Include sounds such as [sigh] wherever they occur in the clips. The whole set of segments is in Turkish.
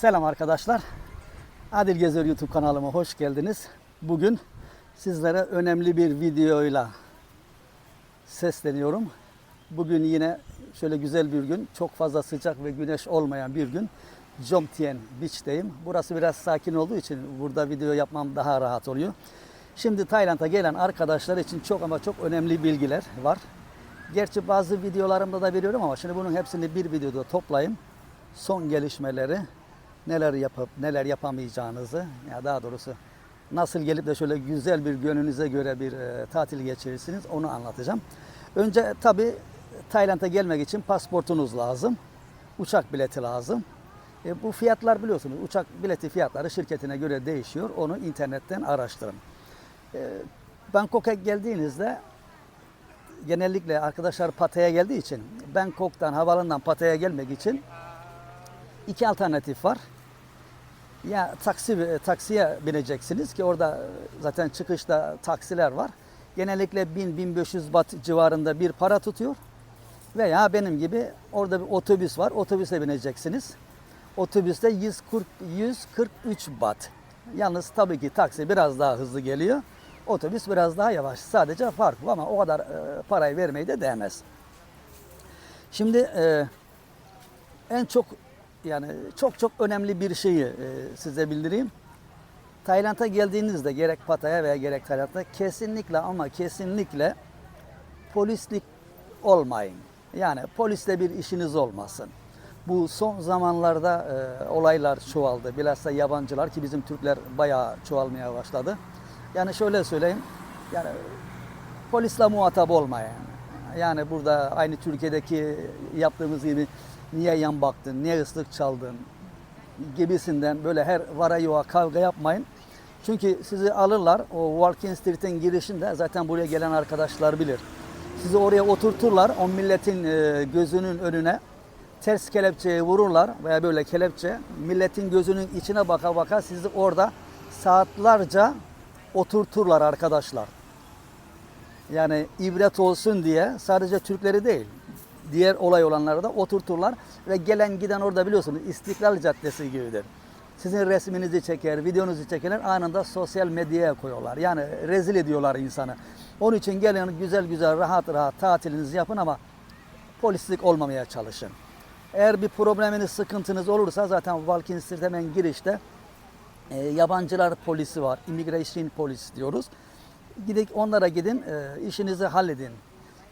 Selam arkadaşlar. Adil Gezer YouTube kanalıma hoş geldiniz. Bugün sizlere önemli bir videoyla sesleniyorum. Bugün yine şöyle güzel bir gün, çok fazla sıcak ve güneş olmayan bir gün. Jomtien Beach'teyim. Burası biraz sakin olduğu için burada video yapmam daha rahat oluyor. Şimdi Tayland'a gelen arkadaşlar için çok ama çok önemli bilgiler var. Gerçi bazı videolarımda da veriyorum ama şimdi bunun hepsini bir videoda toplayayım. Son gelişmeleri, neler yapıp neler yapamayacağınızı, ya daha doğrusu nasıl gelip de şöyle güzel bir gönlünüze göre bir e, tatil geçirirsiniz onu anlatacağım. Önce tabi Tayland'a gelmek için pasportunuz lazım. Uçak bileti lazım. E, bu fiyatlar biliyorsunuz uçak bileti fiyatları şirketine göre değişiyor. Onu internetten araştırın. E, Bangkok'a geldiğinizde genellikle arkadaşlar Pattaya'ya geldiği için Bangkok'tan havalandan Pattaya'ya gelmek için iki alternatif var. Ya taksi taksiye bineceksiniz ki orada zaten çıkışta taksiler var. Genellikle 1000-1500 bat civarında bir para tutuyor. Veya benim gibi orada bir otobüs var. Otobüse bineceksiniz. Otobüste 140 143 bat. Yalnız tabii ki taksi biraz daha hızlı geliyor. Otobüs biraz daha yavaş. Sadece fark bu ama o kadar e, parayı vermeyi de değmez. Şimdi e, en çok yani çok çok önemli bir şeyi e, size bildireyim. Tayland'a geldiğinizde gerek Pattaya veya gerek Tayland'da kesinlikle ama kesinlikle polislik olmayın. Yani polisle bir işiniz olmasın. Bu son zamanlarda e, olaylar çoğaldı. Bilhassa yabancılar ki bizim Türkler bayağı çoğalmaya başladı. Yani şöyle söyleyeyim. Yani polisle muhatap olmayın. Yani burada aynı Türkiye'deki yaptığımız gibi niye yan baktın, niye ıslık çaldın gibisinden böyle her vara yoğa kavga yapmayın. Çünkü sizi alırlar o Walking Street'in girişinde zaten buraya gelen arkadaşlar bilir. Sizi oraya oturturlar o milletin e, gözünün önüne ters kelepçeyi vururlar veya böyle kelepçe milletin gözünün içine baka baka sizi orada saatlerce oturturlar arkadaşlar. Yani ibret olsun diye sadece Türkleri değil diğer olay olanları da oturturlar ve gelen giden orada biliyorsunuz İstiklal Caddesi gibidir. Sizin resminizi çeker, videonuzu çekerler anında sosyal medyaya koyuyorlar. Yani rezil ediyorlar insanı. Onun için gelin güzel güzel rahat rahat tatilinizi yapın ama polislik olmamaya çalışın. Eğer bir probleminiz, sıkıntınız olursa zaten Walking Street hemen girişte e, yabancılar polisi var. Immigration polis diyoruz. Gidin onlara gidin, e, işinizi halledin.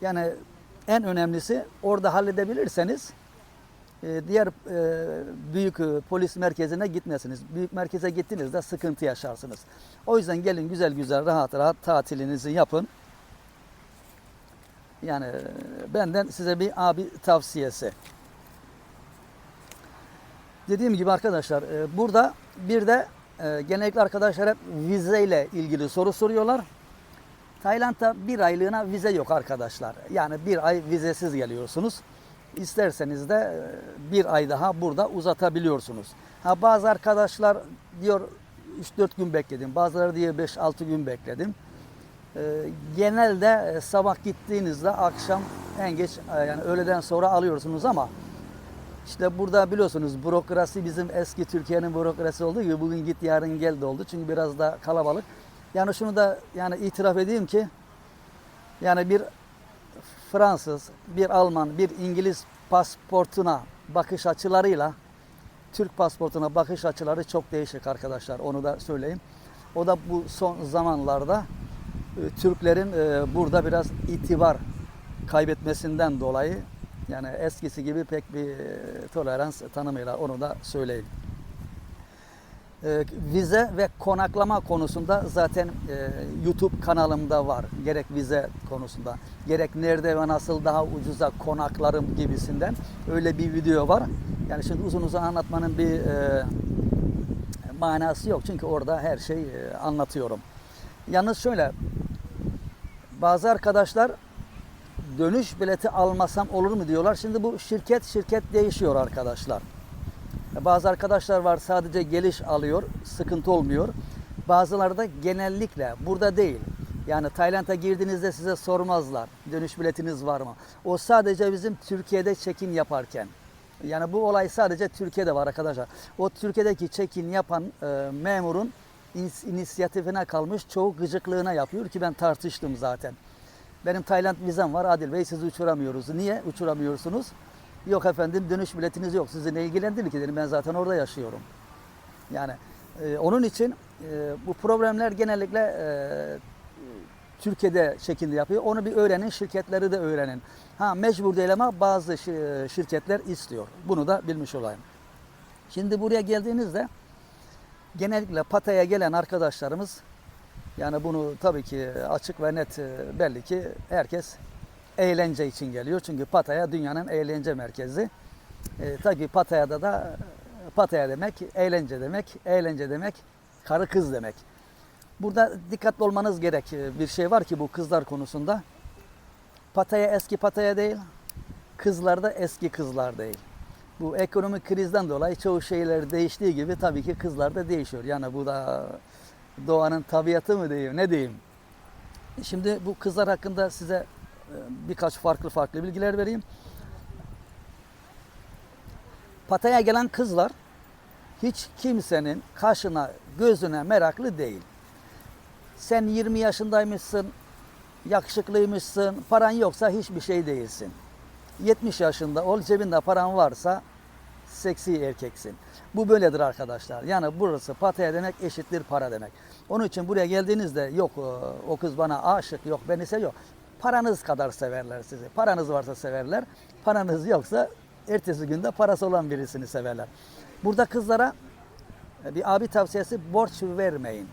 Yani en önemlisi orada halledebilirseniz e, diğer e, büyük e, polis merkezine gitmesiniz. Büyük merkeze gittiğinizde sıkıntı yaşarsınız. O yüzden gelin güzel güzel rahat rahat tatilinizi yapın. Yani benden size bir abi tavsiyesi. Dediğim gibi arkadaşlar burada bir de genellikle arkadaşlar hep vizeyle ilgili soru soruyorlar. Tayland'da bir aylığına vize yok arkadaşlar. Yani bir ay vizesiz geliyorsunuz. İsterseniz de e, bir ay daha burada uzatabiliyorsunuz. Ha bazı arkadaşlar diyor 3-4 gün bekledim. Bazıları diyor 5-6 gün bekledim. Ee, genelde e, sabah gittiğinizde akşam en geç e, yani öğleden sonra alıyorsunuz ama işte burada biliyorsunuz bürokrasi bizim eski Türkiye'nin bürokrasi olduğu gibi bugün git yarın gel de oldu. Çünkü biraz da kalabalık. Yani şunu da yani itiraf edeyim ki yani bir Fransız, bir Alman, bir İngiliz pasportuna bakış açılarıyla Türk pasportuna bakış açıları çok değişik arkadaşlar. Onu da söyleyeyim. O da bu son zamanlarda e, Türklerin e, burada biraz itibar kaybetmesinden dolayı yani eskisi gibi pek bir e, tolerans tanımıyorlar. Onu da söyleyeyim. E, vize ve konaklama konusunda zaten e, YouTube kanalımda var. Gerek vize konusunda, gerek nerede ve nasıl daha ucuza konaklarım gibisinden öyle bir video var. Yani şimdi uzun uzun anlatmanın bir e, manası yok. Çünkü orada her şey e, anlatıyorum. Yalnız şöyle, bazı arkadaşlar dönüş bileti almasam olur mu diyorlar. Şimdi bu şirket şirket değişiyor arkadaşlar. Bazı arkadaşlar var sadece geliş alıyor, sıkıntı olmuyor. Bazıları da genellikle burada değil. Yani Tayland'a girdiğinizde size sormazlar dönüş biletiniz var mı? O sadece bizim Türkiye'de çekim yaparken. Yani bu olay sadece Türkiye'de var arkadaşlar. O Türkiye'deki check-in yapan e, memurun inisiyatifine kalmış çoğu gıcıklığına yapıyor ki ben tartıştım zaten. Benim Tayland vizem var Adil Bey sizi uçuramıyoruz. Niye uçuramıyorsunuz? Yok efendim dönüş biletiniz yok. Sizi ne ilgilendirir ki dedim ben zaten orada yaşıyorum. Yani e, onun için e, bu problemler genellikle e, Türkiye'de şekilde yapıyor. Onu bir öğrenin, şirketleri de öğrenin. Ha mecbur değil ama bazı şi- şirketler istiyor. Bunu da bilmiş olayım. Şimdi buraya geldiğinizde genellikle Pataya gelen arkadaşlarımız yani bunu tabii ki açık ve net e, belli ki herkes eğlence için geliyor. Çünkü Pataya dünyanın eğlence merkezi. E, tabii Pataya'da da Pataya demek eğlence demek, eğlence demek karı kız demek. Burada dikkatli olmanız gerek e, bir şey var ki bu kızlar konusunda. Pataya eski Pataya değil, kızlar da eski kızlar değil. Bu ekonomik krizden dolayı çoğu şeyler değiştiği gibi tabii ki kızlar da değişiyor. Yani bu da doğanın tabiatı mı diyeyim, ne diyeyim. Şimdi bu kızlar hakkında size e, birkaç farklı farklı bilgiler vereyim. Pataya gelen kızlar hiç kimsenin kaşına, gözüne meraklı değil. Sen 20 yaşındaymışsın, yakışıklıymışsın, paran yoksa hiçbir şey değilsin. 70 yaşında ol, cebinde paran varsa seksi erkeksin. Bu böyledir arkadaşlar. Yani burası Pataya demek eşittir para demek. Onun için buraya geldiğinizde yok e, o kız bana aşık, yok beni seviyor. Paranız kadar severler sizi. Paranız varsa severler. Paranız yoksa ertesi günde parası olan birisini severler. Burada kızlara e, bir abi tavsiyesi borç vermeyin.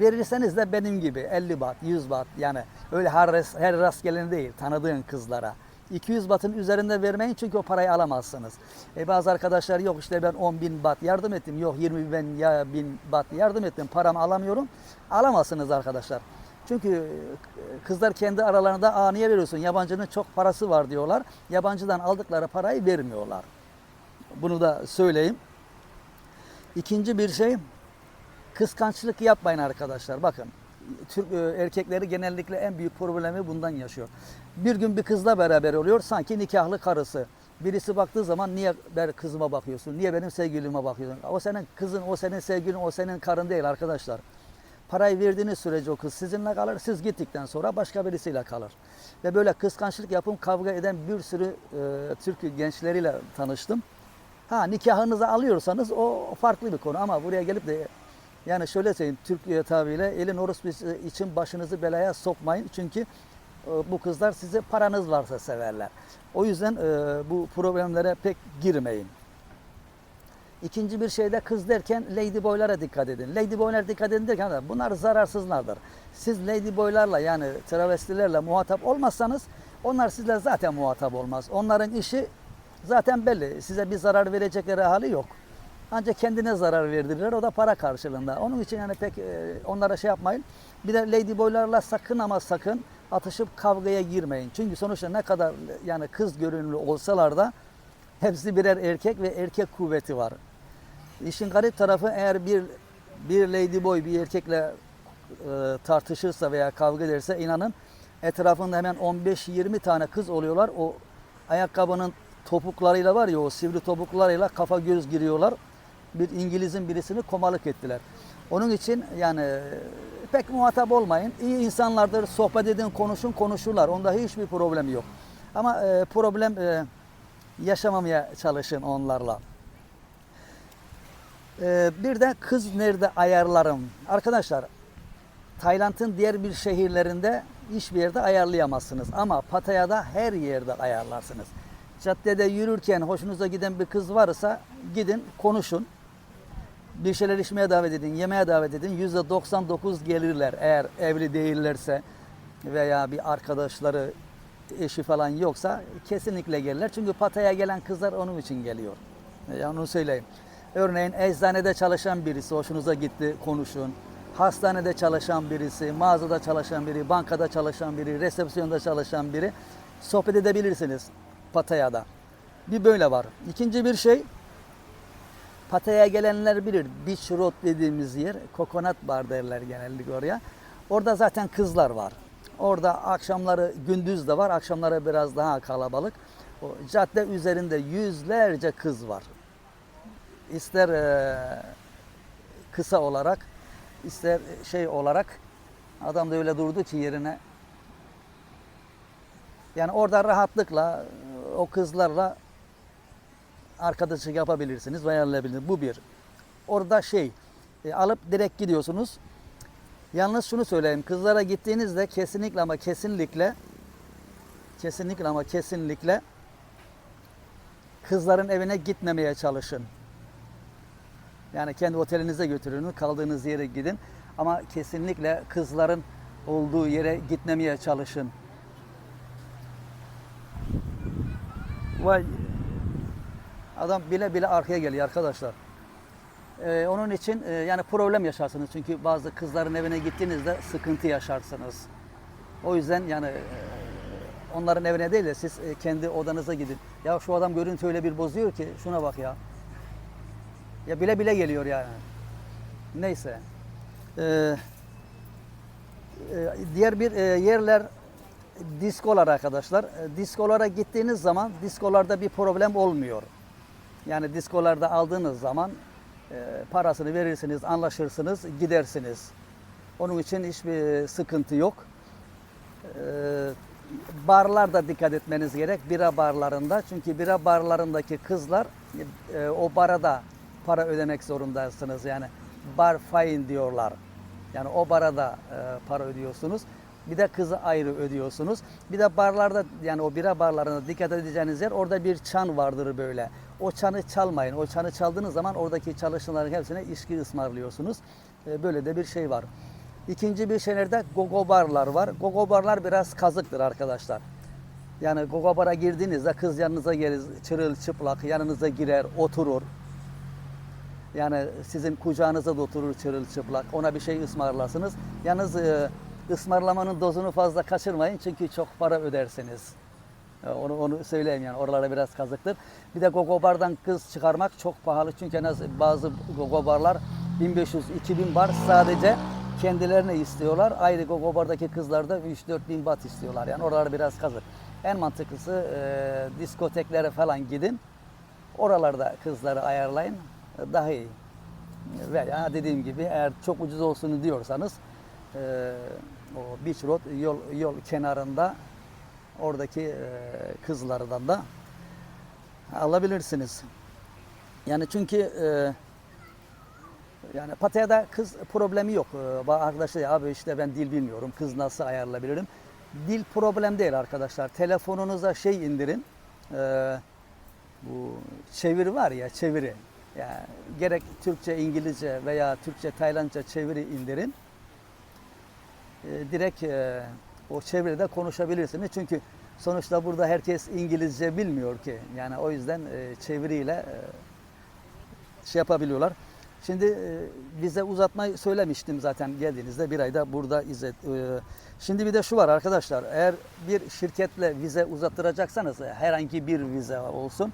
Verirseniz de benim gibi 50 bat, 100 bat yani öyle her, her rastgele değil tanıdığın kızlara. 200 batın üzerinde vermeyin çünkü o parayı alamazsınız. E bazı arkadaşlar yok işte ben 10 bin bat yardım ettim. Yok 20 bin ya bin bat yardım ettim. Paramı alamıyorum. Alamazsınız arkadaşlar. Çünkü e, kızlar kendi aralarında Aa veriyorsun? Yabancının çok parası var diyorlar. Yabancıdan aldıkları parayı vermiyorlar. Bunu da söyleyeyim. İkinci bir şey kıskançlık yapmayın arkadaşlar. Bakın Türk e, erkekleri genellikle en büyük problemi bundan yaşıyor. Bir gün bir kızla beraber oluyor sanki nikahlı karısı. Birisi baktığı zaman niye ben kızıma bakıyorsun? Niye benim sevgilime bakıyorsun? O senin kızın, o senin sevgilin, o senin karın değil arkadaşlar. Parayı verdiğiniz sürece o kız sizinle kalır. Siz gittikten sonra başka birisiyle kalır. Ve böyle kıskançlık yapıp kavga eden bir sürü e, Türk gençleriyle tanıştım. Ha nikahınızı alıyorsanız o farklı bir konu ama buraya gelip de yani şöyle söyleyeyim Türkiye tabiriyle elin orospisi için başınızı belaya sokmayın. Çünkü e, bu kızlar sizi paranız varsa severler. O yüzden e, bu problemlere pek girmeyin. İkinci bir şey de kız derken ladyboylara dikkat edin. Ladyboylara dikkat edin derken de bunlar zararsızlardır. Siz ladyboylarla yani travestilerle muhatap olmazsanız onlar sizle zaten muhatap olmaz. Onların işi zaten belli. Size bir zarar verecekleri hali yok. Ancak kendine zarar verdirirler. O da para karşılığında. Onun için yani pek e, onlara şey yapmayın. Bir de ladyboylarla sakın ama sakın atışıp kavgaya girmeyin. Çünkü sonuçta ne kadar yani kız görünümlü olsalar da hepsi birer erkek ve erkek kuvveti var. İşin garip tarafı eğer bir bir ladyboy bir erkekle e, tartışırsa veya kavga ederse inanın etrafında hemen 15-20 tane kız oluyorlar. O ayakkabının topuklarıyla var ya o sivri topuklarıyla kafa göz giriyorlar. Bir İngiliz'in birisini komalık ettiler. Onun için yani e, pek muhatap olmayın. İyi insanlardır. Sohbet edin, konuşun, konuşurlar. Onda hiçbir problem yok. Ama e, problem e, yaşamamaya çalışın onlarla. Ee, bir de kız nerede ayarlarım. Arkadaşlar Tayland'ın diğer bir şehirlerinde hiçbir yerde ayarlayamazsınız. Ama Pataya'da her yerde ayarlarsınız. Caddede yürürken hoşunuza giden bir kız varsa gidin konuşun. Bir şeyler içmeye davet edin, yemeğe davet edin. %99 gelirler eğer evli değillerse veya bir arkadaşları, eşi falan yoksa kesinlikle gelirler. Çünkü Pataya gelen kızlar onun için geliyor. Yani onu söyleyeyim. Örneğin eczanede çalışan birisi hoşunuza gitti konuşun. Hastanede çalışan birisi, mağazada çalışan biri, bankada çalışan biri, resepsiyonda çalışan biri sohbet edebilirsiniz Pataya'da. Bir böyle var. İkinci bir şey Pataya gelenler bilir. Beach Road dediğimiz yer, Coconut Bar derler genellikle oraya. Orada zaten kızlar var. Orada akşamları gündüz de var, akşamları biraz daha kalabalık. O cadde üzerinde yüzlerce kız var. İster eee, kısa olarak, ister şey olarak adam da öyle durdu ki yerine. Yani orada rahatlıkla o kızlarla arkadaşlık yapabilirsiniz ve. Bu bir. Orada şey e, alıp direkt gidiyorsunuz. Yalnız şunu söyleyeyim. Kızlara gittiğinizde kesinlikle ama kesinlikle kesinlikle ama kesinlikle kızların evine gitmemeye çalışın. Yani kendi otelinize götürün, kaldığınız yere gidin. Ama kesinlikle kızların olduğu yere gitmemeye çalışın. Vay adam bile bile arkaya geliyor arkadaşlar. Ee, onun için e, yani problem yaşarsınız. Çünkü bazı kızların evine gittiğinizde sıkıntı yaşarsınız. O yüzden yani e, onların evine değil de siz e, kendi odanıza gidin. Ya şu adam görüntü öyle bir bozuyor ki şuna bak ya. Ya bile bile geliyor yani. Neyse. Ee, e, diğer bir e, yerler diskolar arkadaşlar. E, Diskolara gittiğiniz zaman diskolarda bir problem olmuyor. Yani diskolarda aldığınız zaman e, parasını verirsiniz, anlaşırsınız, gidersiniz. Onun için hiçbir sıkıntı yok. E, barlarda dikkat etmeniz gerek. Bira barlarında. Çünkü bira barlarındaki kızlar o bara da para ödemek zorundasınız. Yani bar fine diyorlar. Yani o bara da e, para ödüyorsunuz. Bir de kızı ayrı ödüyorsunuz. Bir de barlarda yani o bira barlarında dikkat edeceğiniz yer orada bir çan vardır böyle. O çanı çalmayın. O çanı çaldığınız zaman oradaki çalışanların hepsine içki ısmarlıyorsunuz. E, böyle de bir şey var. İkinci bir şeylerde gogo barlar var. Gogo barlar biraz kazıktır arkadaşlar. Yani gogo bara girdiğinizde kız yanınıza gelir, çırılçıplak yanınıza girer, oturur. Yani sizin kucağınıza da oturur çırılçıplak. Ona bir şey ısmarlarsınız. Yalnız e, ısmarlamanın dozunu fazla kaçırmayın çünkü çok para ödersiniz. E, Onu, onu söyleyeyim yani oralara biraz kazıktır. Bir de gogo bardan kız çıkarmak çok pahalı çünkü en az bazı gogo barlar 1500-2000 bar sadece kendilerine istiyorlar. Ayrı gogo bardaki kızlar da 3-4 bin bat istiyorlar. Yani oralar biraz kazık. En mantıklısı e, diskoteklere falan gidin. Oralarda kızları ayarlayın. E, Daha iyi. Veya dediğim gibi eğer çok ucuz olsun diyorsanız e, o beach road yol, yol kenarında oradaki e, kızlardan da alabilirsiniz. Yani çünkü e, yani Pattaya'da kız problemi yok. Ee, Bazı arkadaşlar ya abi işte ben dil bilmiyorum. Kız nasıl ayarlayabilirim? Dil problem değil arkadaşlar. Telefonunuza şey indirin. Ee, bu çeviri var ya çeviri. Yani gerek Türkçe, İngilizce veya Türkçe, Taylandca çeviri indirin. Ee, direkt e, o çeviride konuşabilirsiniz. Çünkü sonuçta burada herkes İngilizce bilmiyor ki. Yani o yüzden e, çeviriyle e, şey yapabiliyorlar. Şimdi e, vize uzatmayı söylemiştim zaten geldiğinizde bir ayda burada izlet. e, Şimdi bir de şu var arkadaşlar. Eğer bir şirketle vize uzattıracaksanız herhangi bir vize olsun.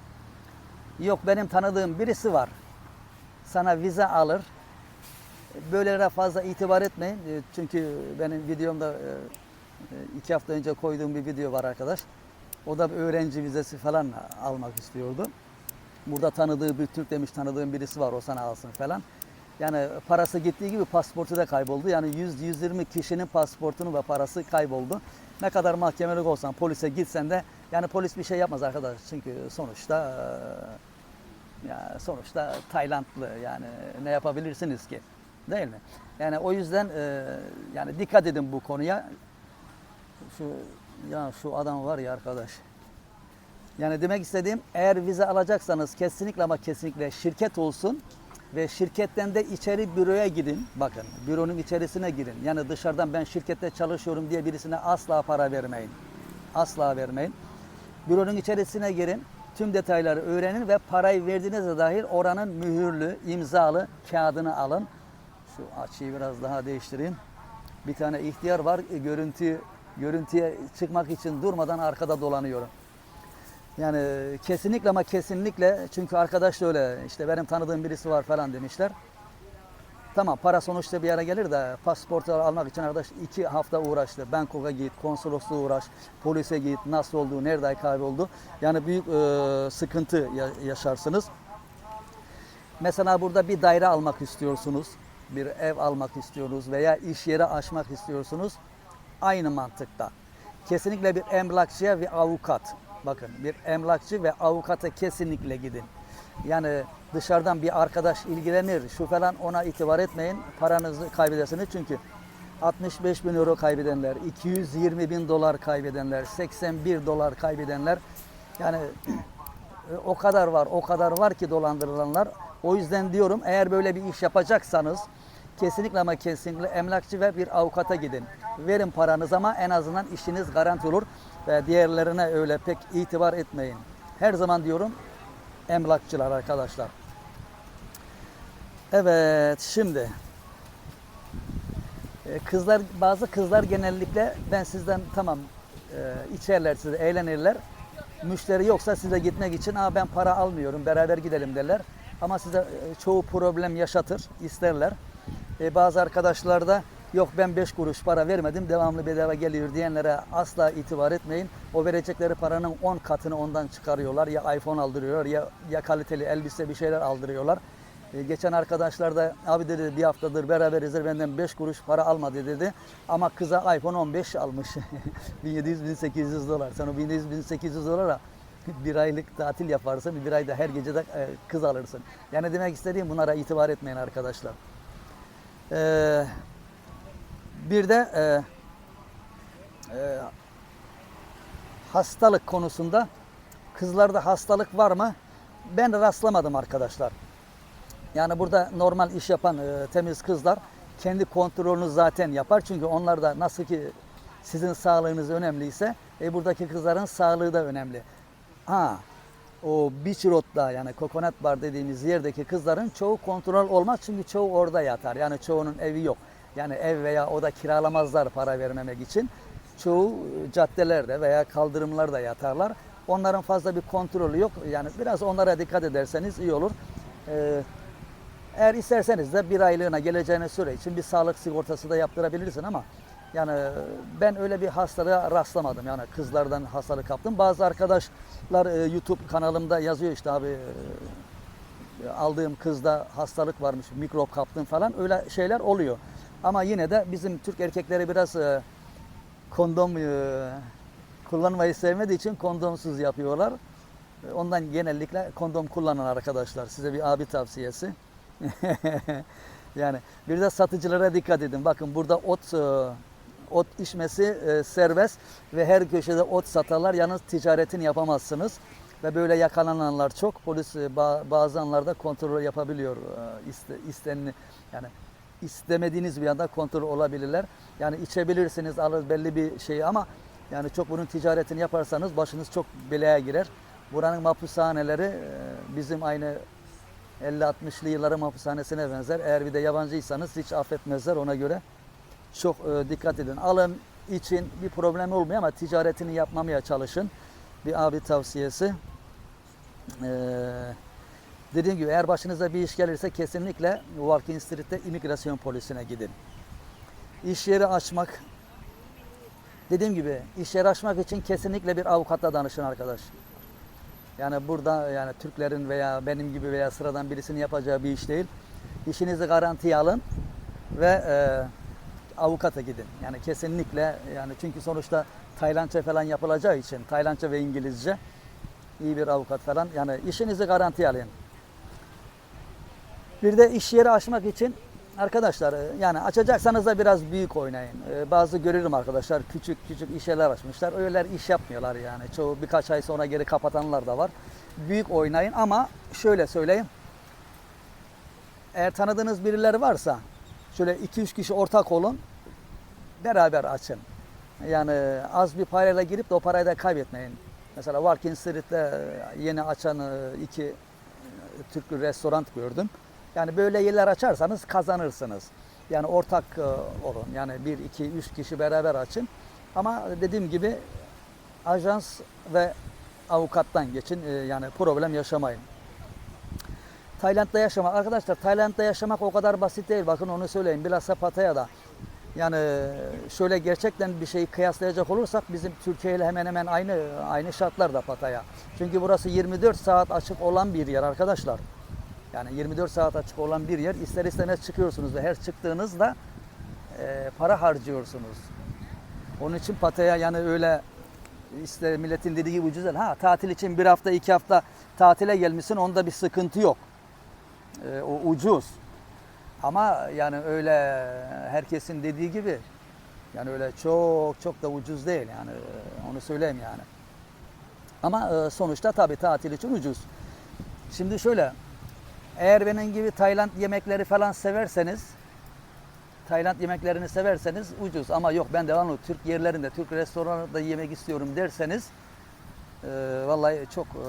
Yok benim tanıdığım birisi var. Sana vize alır. Böylelere fazla itibar etmeyin. E, Çünkü benim videomda e, e, iki hafta önce koyduğum bir video var arkadaş. O da bir öğrenci vizesi falan almak istiyordu. Burada tanıdığı bir Türk demiş tanıdığım birisi var o sana alsın falan. Yani parası gittiği gibi pasportu da kayboldu. Yani 100-120 kişinin pasportunu ve parası kayboldu. Ne kadar mahkemelik olsan polise gitsen de yani polis bir şey yapmaz arkadaş. Çünkü sonuçta eee, ya sonuçta Taylandlı yani ne yapabilirsiniz ki? Değil mi? Yani o yüzden eee, yani dikkat edin bu konuya. Şu ya şu adam var ya arkadaş. Yani demek istediğim eğer vize alacaksanız kesinlikle ama kesinlikle şirket olsun ve şirketten de içeri büroya gidin. Bakın büronun içerisine girin. Yani dışarıdan ben şirkette çalışıyorum diye birisine asla para vermeyin. Asla vermeyin. Büronun içerisine girin. Tüm detayları öğrenin ve parayı verdiğinizde dahil oranın mühürlü, imzalı kağıdını alın. Şu açıyı biraz daha değiştireyim. Bir tane ihtiyar var. e, Görüntü görüntüye çıkmak için durmadan arkada dolanıyorum. Yani kesinlikle ama kesinlikle çünkü arkadaş da öyle işte benim tanıdığım birisi var falan demişler. Tamam para sonuçta bir yere gelir de pasaportu almak için arkadaş iki hafta uğraştı. Bangkok'a git, konsolosluğa uğraş, polise git, nasıl oldu, nerede kayboldu. Yani büyük e, sıkıntı ya- yaşarsınız. Mesela burada bir daire almak istiyorsunuz, bir ev almak istiyorsunuz veya iş yeri açmak istiyorsunuz. Aynı mantıkta. Kesinlikle bir emlakçıya ve avukat. Bakın bir emlakçı ve avukata kesinlikle gidin. Yani dışarıdan bir arkadaş ilgilenir, şu falan ona itibar etmeyin. Paranızı kaybedersiniz çünkü 65 bin euro kaybedenler, 220 bin dolar kaybedenler, 81 dolar kaybedenler yani [clears throat] o kadar var, o kadar var ki dolandırılanlar. O yüzden diyorum eğer böyle bir iş yapacaksanız kesinlikle ama kesinlikle emlakçı ve bir avukata gidin. Verin paranız ama en azından işiniz garanti olur ve diğerlerine öyle pek itibar etmeyin. Her zaman diyorum emlakçılar arkadaşlar. Evet şimdi e, kızlar bazı kızlar genellikle ben sizden tamam e, içerler size eğlenirler. Müşteri yoksa size gitmek için Aa, ben para almıyorum beraber gidelim derler. Ama size e, çoğu problem yaşatır isterler. Bazı arkadaşlar da yok ben 5 kuruş para vermedim devamlı bedava geliyor diyenlere asla itibar etmeyin. O verecekleri paranın 10 katını ondan çıkarıyorlar. Ya iPhone aldırıyorlar ya, ya kaliteli elbise bir şeyler aldırıyorlar. E, geçen arkadaşlar da abi dedi bir haftadır beraberiz benden 5 kuruş para almadı dedi. Ama kıza iPhone 15 almış. [laughs] 1700-1800 dolar. Sen o 1700-1800 dolara bir aylık tatil yaparsın. Bir ayda her gece de e, kız alırsın. Yani demek istediğim bunlara itibar etmeyin arkadaşlar. Ee, bir de e, e, hastalık konusunda kızlarda hastalık var mı? Ben rastlamadım arkadaşlar. Yani burada normal iş yapan e, temiz kızlar kendi kontrolünü zaten yapar. Çünkü onlar da nasıl ki sizin sağlığınız önemliyse e, buradaki kızların sağlığı da önemli. Ha o beach road'da yani coconut bar dediğimiz yerdeki kızların çoğu kontrol olmaz çünkü çoğu orada yatar. Yani çoğunun evi yok. Yani ev veya oda kiralamazlar para vermemek için. Çoğu e, caddelerde veya kaldırımlarda yatarlar. Onların fazla bir kontrolü yok. Yani biraz onlara dikkat ederseniz iyi olur. Ee, eğer isterseniz de bir aylığına geleceğiniz süre için bir sağlık sigortası da yaptırabilirsin ama yani ben öyle bir hastalığa rastlamadım. Yani kızlardan hastalık kaptım. Bazı arkadaşlar e, YouTube kanalımda yazıyor işte abi e, aldığım kızda hastalık varmış, mikrop kaptım falan öyle şeyler oluyor. Ama yine de bizim Türk erkekleri biraz e, kondom e, kullanmayı sevmediği için kondomsuz yapıyorlar. E, Ondan genellikle kondom kullanan arkadaşlar. Size bir abi tavsiyesi. [laughs] yani bir de satıcılara dikkat edin. Bakın burada ot e, ot içmesi e, serbest ve her köşede ot satarlar. Yalnız ticaretini yapamazsınız. Ve böyle yakalananlar çok. Polis e, ba- bazı anlarda kontrol yapabiliyor e, iste, istenini yani istemediğiniz bir anda kontrol olabilirler. Yani içebilirsiniz alır belli bir şey ama yani çok bunun ticaretini yaparsanız başınız çok belaya girer. Buranın mahpushaneleri e, bizim aynı 50-60'lı yılların hapishanesine benzer. Eğer bir de yabancıysanız hiç affetmezler ona göre. Çok e, dikkat edin. Alın için bir problem olmuyor ama ticaretini yapmamaya çalışın. Bir abi tavsiyesi. Ee, dediğim gibi eğer başınıza bir iş gelirse kesinlikle Walking Street'te imigrasyon polisine gidin. İş yeri açmak dediğim gibi iş yeri açmak için kesinlikle bir avukatla danışın arkadaş. Yani burada yani Türklerin veya benim gibi veya sıradan birisinin yapacağı bir iş değil. İşinizi garantiye alın ve e, avukata gidin. Yani kesinlikle yani çünkü sonuçta Taylandca falan yapılacağı için Taylandca ve İngilizce iyi bir avukat falan yani işinizi garantiye alın. Bir de iş yeri açmak için arkadaşlar e, yani açacaksanız da biraz büyük oynayın. E, Bazı görürüm arkadaşlar küçük küçük iş yerler açmışlar. Öyleler iş yapmıyorlar yani. Çoğu birkaç ay sonra geri kapatanlar da var. Büyük oynayın ama şöyle söyleyeyim. Eğer tanıdığınız birileri varsa şöyle 2-3 kişi ortak olun. Beraber açın. Yani az bir parayla girip de o parayı da kaybetmeyin. Mesela Walking Street'te e, yeni açan iki Türk restoran gördüm. Yani böyle yerler açarsanız kazanırsınız. Yani ortak e, olun. Yani bir, iki, üç kişi beraber açın. Ama dediğim gibi ajans ve avukattan geçin. E, Yani problem yaşamayın. Tayland'da yaşamak. Arkadaşlar Tayland'da yaşamak o kadar basit değil. Bakın onu söyleyeyim. Bilhassa Pattaya'da. Yani şöyle gerçekten bir şeyi kıyaslayacak olursak bizim Türkiye ile hemen hemen aynı aynı şartlarda Pattaya. Çünkü burası 24 saat açık olan bir yer arkadaşlar. Yani 24 saat açık olan bir yer. İster istemez çıkıyorsunuz ve her çıktığınızda e, para harcıyorsunuz. Onun için Pattaya yani öyle işte milletin dediği gibi ucuz. Ha tatil için bir hafta iki hafta tatile gelmişsin onda bir sıkıntı yok. E, o ucuz. Ama yani öyle herkesin dediği gibi yani öyle çok çok da ucuz değil yani e, onu söyleyeyim yani. Ama e, sonuçta tabii tatil için ucuz. Şimdi şöyle eğer benim gibi Tayland yemekleri falan severseniz Tayland yemeklerini severseniz ucuz ama yok ben devamlı Türk yerlerinde, Türk restoranında yemek istiyorum derseniz e, vallahi çok e,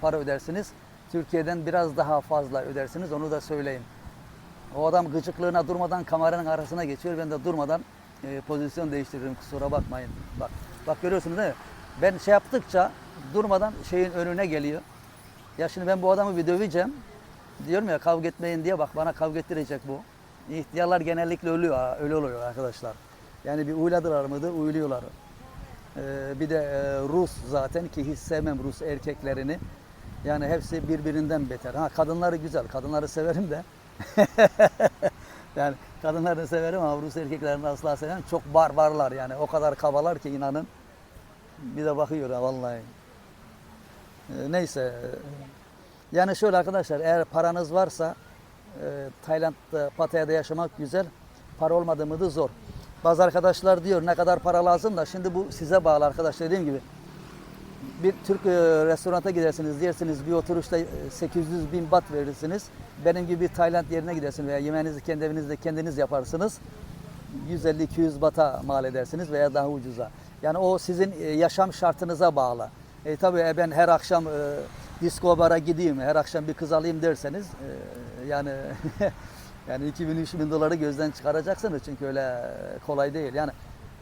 para ödersiniz. Türkiye'den biraz daha fazla ödersiniz onu da söyleyeyim. O adam gıcıklığına durmadan kameranın arasına geçiyor. Ben de durmadan e, pozisyon değiştiririm. Kusura bakmayın. Bak, bak görüyorsunuz değil mi? Ben şey yaptıkça durmadan şeyin önüne geliyor. Ya şimdi ben bu adamı bir döveceğim. Diyorum ya kavga etmeyin diye bak bana kavga ettirecek bu. İhtiyarlar genellikle ölüyor. Öyle oluyor arkadaşlar. Yani bir uyladılar mıdır? Uyluyorlar. Ee, bir de e, Rus zaten ki hiç sevmem Rus erkeklerini. Yani hepsi birbirinden beter. Ha kadınları güzel. Kadınları severim de. [laughs] yani kadınları severim ama Rus erkeklerini asla sevmem. Çok barbarlar yani. O kadar kabalar ki inanın. Bir de bakıyor ha vallahi. Ee, neyse. Yani şöyle arkadaşlar eğer paranız varsa e, Tayland'da, Pattaya'da yaşamak güzel. Para olmadı mı da zor. Bazı arkadaşlar diyor ne kadar para lazım da şimdi bu size bağlı arkadaşlar dediğim gibi. Bir Türk e, restoranta gidersiniz dersiniz bir oturuşta e, 800 bin bat verirsiniz. Benim gibi bir Tayland yerine gidersiniz veya yemeğinizi kendi evinizde kendiniz yaparsınız. 150-200 bata mal edersiniz veya daha ucuza. Yani o sizin e, yaşam şartınıza bağlı. E, tabii e, ben her akşam e, disco bara gideyim, her akşam bir kız alayım derseniz e, yani [laughs] yani 2000-3000 doları gözden çıkaracaksınız çünkü öyle kolay değil. Yani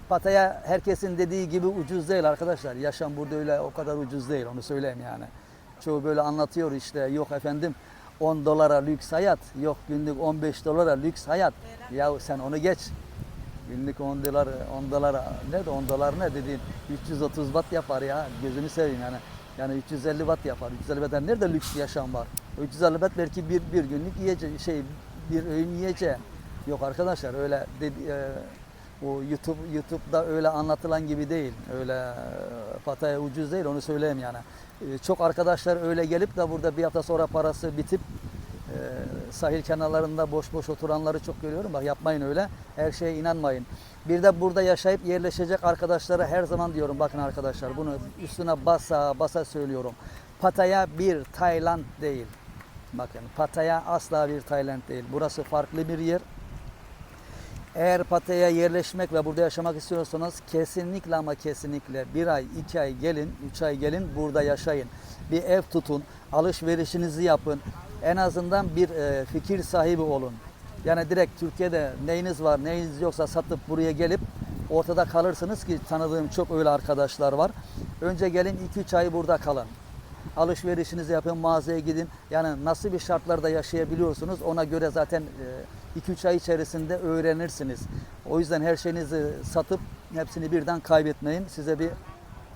Pattaya herkesin dediği gibi ucuz değil arkadaşlar. Yaşam burada öyle o kadar ucuz değil onu söyleyeyim yani. Çoğu böyle anlatıyor işte yok efendim 10 dolara lüks hayat, yok günlük 15 dolara lüks hayat. Ya sen onu geç. Günlük 10 dolar, 10 dolar ne de 10 dolar ne dediğin 330 watt yapar ya gözünü seveyim yani. Yani 350 watt yapar. 350 watt nerede lüks yaşam var? 350 watt belki bir, bir günlük yiyece şey bir öğün yiyeceği. Yok arkadaşlar öyle dedi, e, o YouTube YouTube'da öyle anlatılan gibi değil. Öyle e, Pattaya ucuz değil onu söyleyeyim yani. E, çok arkadaşlar öyle gelip de burada bir hafta sonra parası bitip e, sahil kenarlarında boş boş oturanları çok görüyorum. Bak yapmayın öyle. Her şeye inanmayın. Bir de burada yaşayıp yerleşecek arkadaşlara her zaman diyorum bakın arkadaşlar bunu üstüne basa basa söylüyorum. Pattaya bir Tayland değil. Bakın Pattaya asla bir Tayland değil. Burası farklı bir yer. Eğer Pattaya'ya yerleşmek ve burada yaşamak istiyorsanız kesinlikle ama kesinlikle bir ay, iki ay gelin, üç ay gelin burada yaşayın. Bir ev tutun, alışverişinizi yapın. En azından bir e, fikir sahibi olun. Yani direkt Türkiye'de neyiniz var, neyiniz yoksa satıp buraya gelip ortada kalırsınız ki tanıdığım çok öyle arkadaşlar var. Önce gelin 2-3 ay burada kalın. Alışverişinizi yapın, mağazaya gidin. Yani nasıl bir şartlarda yaşayabiliyorsunuz ona göre zaten 2-3 ay içerisinde öğrenirsiniz. O yüzden her şeyinizi satıp hepsini birden kaybetmeyin. Size bir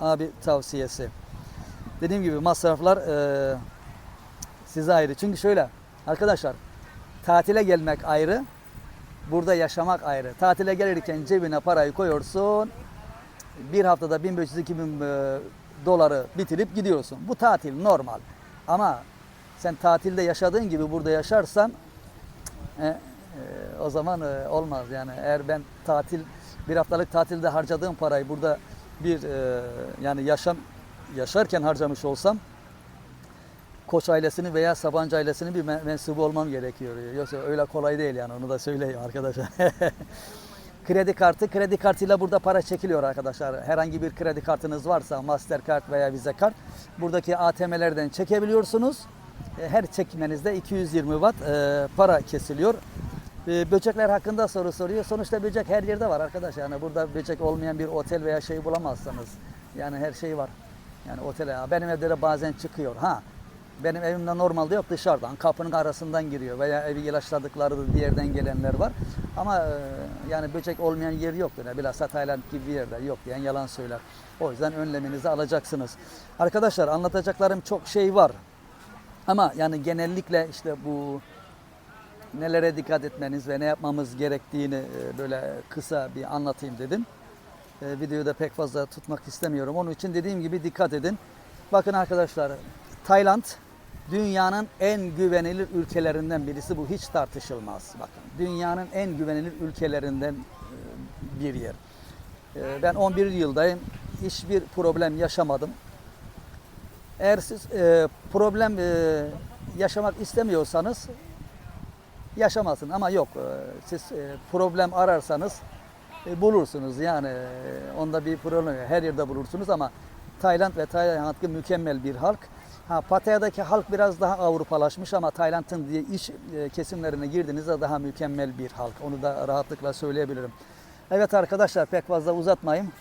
abi tavsiyesi. Dediğim gibi masraflar e, size ayrı. Çünkü şöyle arkadaşlar tatile gelmek ayrı, burada yaşamak ayrı. Tatile gelirken cebine parayı koyuyorsun. Bir haftada 1500-2000 e, doları bitirip gidiyorsun. Bu tatil normal. Ama sen tatilde yaşadığın gibi burada yaşarsan e, e, o zaman e, olmaz yani. Eğer ben tatil bir haftalık tatilde harcadığım parayı burada bir e, yani yaşam yaşarken harcamış olsam Koç ailesinin veya Sabancı ailesinin bir men- mensubu olmam gerekiyor. Yoksa öyle kolay değil yani onu da söyleyeyim arkadaşlar. [laughs] kredi kartı, kredi kartıyla burada para çekiliyor arkadaşlar. Herhangi bir kredi kartınız varsa Mastercard veya Visa kart buradaki ATM'lerden çekebiliyorsunuz. E, Her çekmenizde 220 watt e, para kesiliyor. E, Böcekler hakkında soru soruyor. Sonuçta böcek her yerde var arkadaş. Yani burada böcek olmayan bir otel veya şey bulamazsınız. Yani her şey var. Yani otele benim evde de bazen çıkıyor. Ha Benim evimde normalde yok dışarıdan kapının arasından giriyor veya evi ilaçladıkları bir yerden gelenler var. Ama e, yani böcek olmayan yer yoktur. Yani bilhassa Tayland gibi bir yerde yok diyen yalan söyler. O yüzden önleminizi alacaksınız. Arkadaşlar anlatacaklarım çok şey var. Ama yani genellikle işte bu nelere dikkat etmeniz ve ne yapmamız gerektiğini e, böyle kısa bir anlatayım dedim. E, videoyu da pek fazla tutmak istemiyorum. Onun için dediğim gibi dikkat edin. Bakın arkadaşlar Tayland dünyanın en güvenilir ülkelerinden birisi. Bu hiç tartışılmaz. Bakın dünyanın en güvenilir ülkelerinden e, bir yer. E, Ben 11 yıldayım. Hiçbir problem yaşamadım. Eğer siz e, problem yaşamak istemiyorsanız yaşamazsın ama yok siz problem ararsanız bulursunuz yani onda bir problem. Her yerde bulursunuz ama Tayland ve Tayland halkı mükemmel bir halk. Ha Pattaya'daki halk biraz daha Avrupalaşmış ama Tayland'ın diye iç e, kesimlerine girdiğinizde daha mükemmel bir halk. Onu da rahatlıkla söyleyebilirim. Evet arkadaşlar pek fazla uzatmayayım.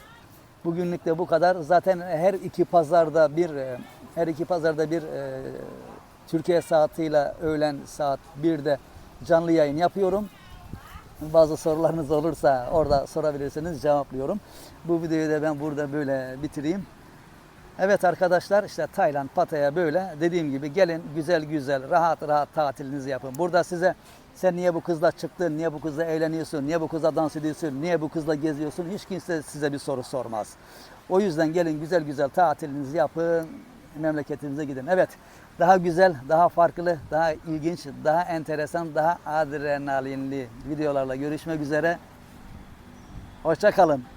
Bugünlük de bu kadar. Zaten her iki pazarda bir e, her iki pazarda bir e, Türkiye saatiyle öğlen saat 1'de canlı yayın yapıyorum. Bazı sorularınız olursa orada sorabilirsiniz cevaplıyorum. Bu videoyu da ben burada böyle bitireyim. Evet arkadaşlar işte Tayland Pattaya böyle dediğim gibi gelin güzel güzel rahat rahat tatilinizi yapın. Burada size sen niye bu kızla çıktın, niye bu kızla eğleniyorsun, niye bu kızla dans ediyorsun, niye bu kızla geziyorsun hiç kimse size bir soru sormaz. O yüzden gelin güzel güzel tatilinizi yapın, memleketinize gidin. Evet daha güzel, daha farklı, daha ilginç, daha enteresan, daha adrenalinli videolarla görüşmek üzere. Hoşça kalın.